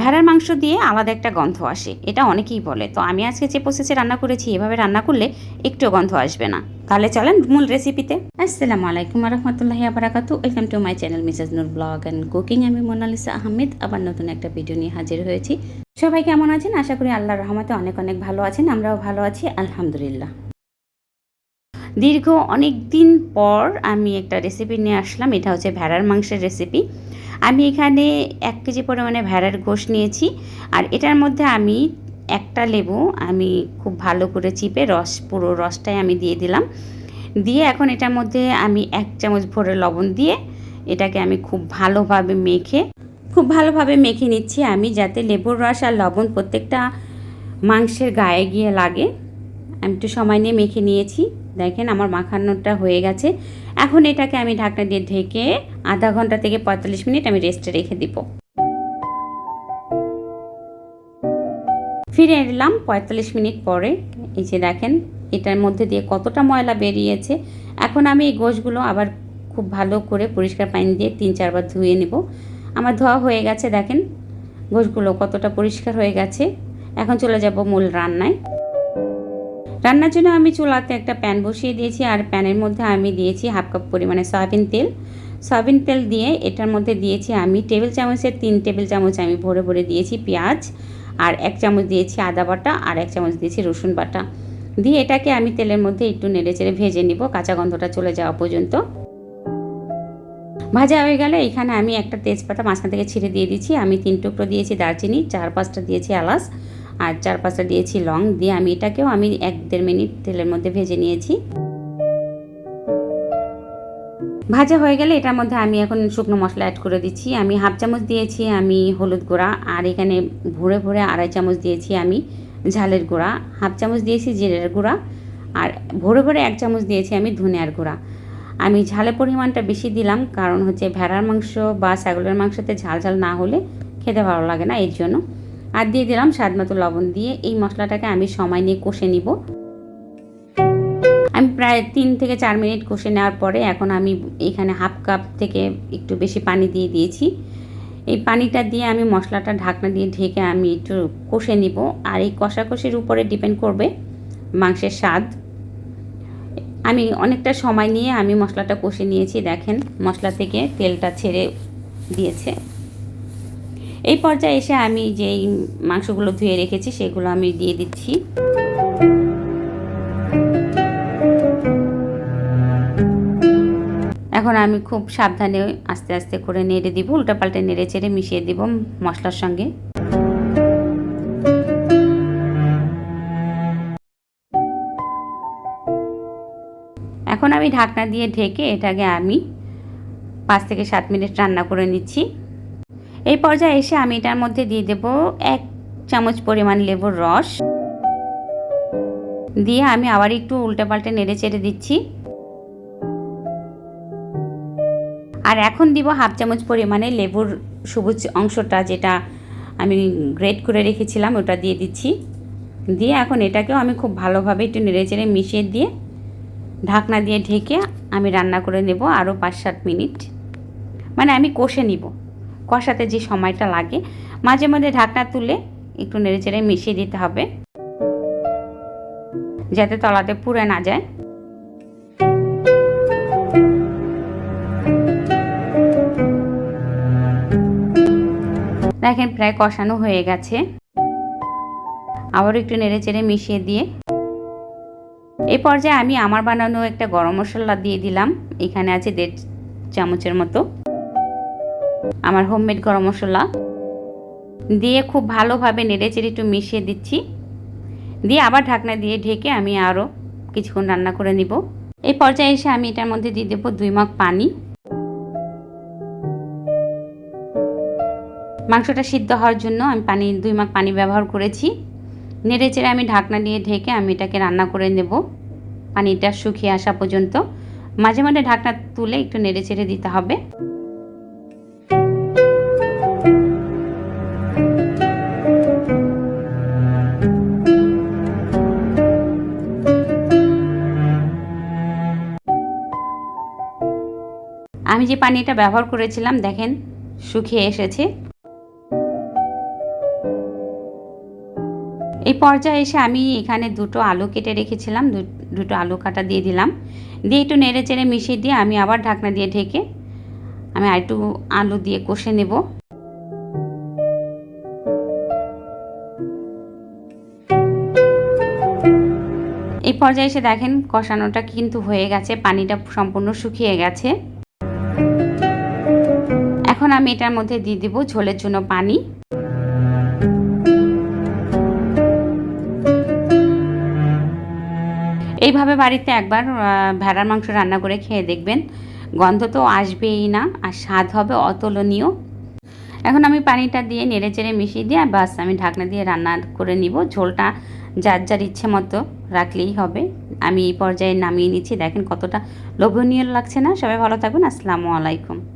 ভেড়ার মাংস দিয়ে আলাদা একটা গন্ধ আসে, এটা অনেকেই বলে। তো আমি আজকে যে প্রসেসে রান্না করেছি, এভাবে রান্না করলে একটু গন্ধ আসবে না। তাহলে চলেন মূল রেসিপিতে আসসালামু আলাইকুম রহমতুল্লাহ আবরাকাতু welcome to my channel Mrs Noor blog and cooking আমি মোনালিসা আহমেদ, আবার নতুন একটা ভিডিও নিয়ে হাজির হয়েছি। সবাই কেমন আছেন? আশা করি আল্লাহর রহমতে অনেক অনেক ভালো আছেন, আমরাও ভালো আছি, আলহামদুলিল্লাহ। দীর্ঘ অনেক দিন পর আমি একটা রেসিপি নিয়ে আসলাম, এটা হচ্ছে ভেড়ার মাংসের রেসিপি আমি এখানে এক কেজি পরিমাণে ভেড়ার গোশ নিয়েছি, আর এটার মধ্যে আমি একটা লেবু আমি খুব ভালো করে চিপে রস, পুরো রসটাই আমি দিয়ে দিলাম। দিয়ে এখন এটার মধ্যে আমি এক চামচ ভরে লবণ দিয়ে এটাকে আমি খুব ভালোভাবে মেখে, খুব ভালোভাবে মেখে নিচ্ছি আমি যাতে লেবুর রস আর লবণ প্রত্যেকটা মাংসের গায়ে গিয়ে লাগে। আমি একটু সময় নিয়ে মেখে নিয়েছি। দেখেন আমার মাখানোটা হয়ে গেছে। এখন এটাকে আমি ঢাকনা দিয়ে ঢেকে আধা ঘণ্টা থেকে পঁয়তাল্লিশ মিনিট আমি রেস্টে রেখে দিব। ফিরে এলাম পঁয়তাল্লিশ মিনিট পরে। এই যে দেখেন, এটার মধ্যে দিয়ে কতটা ময়লা বেরিয়েছে। এখন আমি এই গোশগুলো আবার খুব ভালো করে পরিষ্কার পানি দিয়ে তিন চারবার ধুয়ে নেব। আমার ধোয়া হয়ে গেছে, দেখেন। গোশগুলো কতটা পরিষ্কার হয়ে গেছে। এখন চলে যাব মূল রান্নায়। রান্নার জন্য আমি চুলাতে একটা প্যান বসিয়ে দিয়েছি আর প্যানের মধ্যে আমি দিয়েছি হাফ কাপ পরিমাণে সয়াবিন তেল। সয়াবিন তেল দিয়ে এটার মধ্যে দিয়েছি আমি টেবিল চামচের তিন টেবিল চামচ আমি ভরে ভরে দিয়েছি পেঁয়াজ আর এক চামচ দিয়েছি আদা বাটা আর এক চামচ দিয়েছি রসুন বাটা। দিয়ে এটাকে আমি তেলের মধ্যে একটু নেড়ে চেড়ে ভেজে নিব, কাঁচা গন্ধটা চলে যাওয়া পর্যন্ত। ভাজা হয়ে গেলে এখানে আমি একটা তেজপাতা মাঝখান থেকে ছিঁড়ে দিয়ে দিচ্ছি আমি তিন টুকরো দিয়েছি দারচিনি, চার পাঁচটা দিয়েছি এলাচ আর চার পাঁচটা দিয়েছি লং, দিয়ে আমি এটাকেও আমি এক দেড় মিনিট তেলের মধ্যে ভেজে নিয়েছি। ভাজা হয়ে গেলে এটার মধ্যে আমি এখন শুকনো মশলা অ্যাড করে দিচ্ছি। আমি হাফ চামচ দিয়েছি আমি হলুদ গুঁড়া, আর এখানে ভরে ভরে আড়াই চামচ দিয়েছি আমি ঝালের গুঁড়া, হাফ চামচ দিয়েছি জিরের গুঁড়া, আর ভরে ভরে এক চামচ দিয়েছি আমি ধনিয়ার গুঁড়া। আমি ঝালের পরিমাণটা বেশি দিলাম কারণ হচ্ছে ভেড়ার মাংস বা ছাগলের মাংসতে ঝাল ঝাল না হলে খেতে ভালো লাগে না এর জন্য। আর দিয়ে দিলাম স্বাদ মতো লবণ দিয়ে এই মশলাটাকে আমি সময় নিয়ে কষে নিব। আমি প্রায় তিন থেকে চার মিনিট কষে নেওয়ার পরে এখন আমি এখানে হাফ কাপ থেকে একটু বেশি পানি দিয়ে দিয়েছি। এই পানিটা দিয়ে আমি মশলাটা ঢাকনা দিয়ে ঢেকে আমি একটু কষে নিব। আর এই কষাকষির উপরে ডিপেন্ড করবে মাংসের স্বাদ। আমি অনেকটা সময় নিয়ে আমি মশলাটা কষে নিয়েছি, দেখেন মশলা থেকে তেলটা ছেড়ে দিয়েছে। এই পর্যায়ে এসে আমি যেই মাংসগুলো ধুয়ে রেখেছি, সেগুলো আমি দিয়ে দিচ্ছি। এখন আমি খুব সাবধানে আস্তে আস্তে করে নেড়ে দিব, উল্টাপাল্টে নেড়ে চেড়ে মিশিয়ে দিব মশলার সঙ্গে। এখন আমি ঢাকনা দিয়ে ঢেকে এটাকে আমি পাঁচ থেকে সাত মিনিট রান্না করে নিচ্ছি। এই পর্যায়ে এসে আমি এটার মধ্যে দিয়ে দেব এক চামচ পরিমাণ লেবুর রস। দিয়ে আমি আবার একটু উল্টে পাল্টে নেড়ে চেড়ে দিচ্ছি। আর এখন দিব হাফ চামচ পরিমাণে লেবুর সবুজ অংশটা যেটা আমি গ্রেট করে রেখেছিলাম, ওটা দিয়ে দিচ্ছি। দিয়ে এখন এটাকেও আমি খুব ভালোভাবে একটু নেড়ে চেড়ে মিশিয়ে দিয়ে ঢাকনা দিয়ে ঢেকে আমি রান্না করে নেব আরও পাঁচ সাত মিনিট। মানে আমি কষে নিব। কষাতে যে সময়টা লাগে, মাঝে মাঝে ঢাকনা তুলে একটু নেড়ে চেড়ে মিশিয়ে দিতে হবে। যাতে তলাতে পুড়ে না যায়। দেখেন প্রায় কষানো হয়ে গেছে। আবারও একটু নেড়ে চেড়ে মিশিয়ে দিয়ে। এই পর্যায়ে আমি আমার বানানো একটা গরম মশলা দিয়ে দিলাম। এখানে আছে দেড় চামচের মতো। আমার হোমমেড গরম মশলা। দিয়ে খুব ভালোভাবে নেড়ে চেড়ে একটু মিশিয়ে দিচ্ছি। দিয়ে আবার ঢাকনা দিয়ে ঢেকে আমি আরও কিছুক্ষণ রান্না করে নিব। এই পর্যায়ে এসে আমি এটার মধ্যে দিয়ে দেবো দুই মগ পানি। মাংসটা সিদ্ধ হওয়ার জন্য আমি পানি, দুই মাগ পানি ব্যবহার করেছি। নেড়ে চেড়ে আমি ঢাকনা দিয়ে ঢেকে আমি এটাকে রান্না করে নেব। পানিটা শুকিয়ে আসা পর্যন্ত। মাঝে মাঝে ঢাকনা তুলে একটু নেড়ে চেড়ে দিতে হবে। আমি যে পানিটা ব্যবহার করেছিলাম, দেখেন, শুকিয়ে এসেছে। এই পর্যায়ে এসে আমি এখানে দুটো আলু কেটে রেখেছিলাম দুটো আলু কাটা দিয়ে দিলাম। দিয়ে একটু নেড়ে চেড়ে মিশিয়ে দিয়ে আমি আবার ঢাকনা দিয়ে ঢেকে আমি আরেকটু আলু দিয়ে কষে নেব। এই পর্যায়ে এসে দেখেন, কষানোটা কিন্তু হয়ে গেছে, পানিটা সম্পূর্ণ শুকিয়ে গেছে। এখন আমি এটার মধ্যে দিয়ে দিব ঝোলের জন্য পানি। এইভাবে বাড়িতে একবার ভেড়ার মাংস রান্না করে খেয়ে দেখবেন। গন্ধ তো আসবেই না, আর স্বাদ হবে অতুলনীয়। এখন আমি পানিটা দিয়ে নেড়ে চেড়ে মিশিয়ে দিয়ে বাস আমি ঢাকনা দিয়ে রান্না করে নিব। ঝোলটা যার যার ইচ্ছে মতো রাখলেই হবে। আমি এই পর্যায়ে নামিয়ে নিচ্ছি। দেখেন কতটা লোভনীয় লাগছে না। সবাই ভালো থাকবেন। আসসালামু আলাইকুম।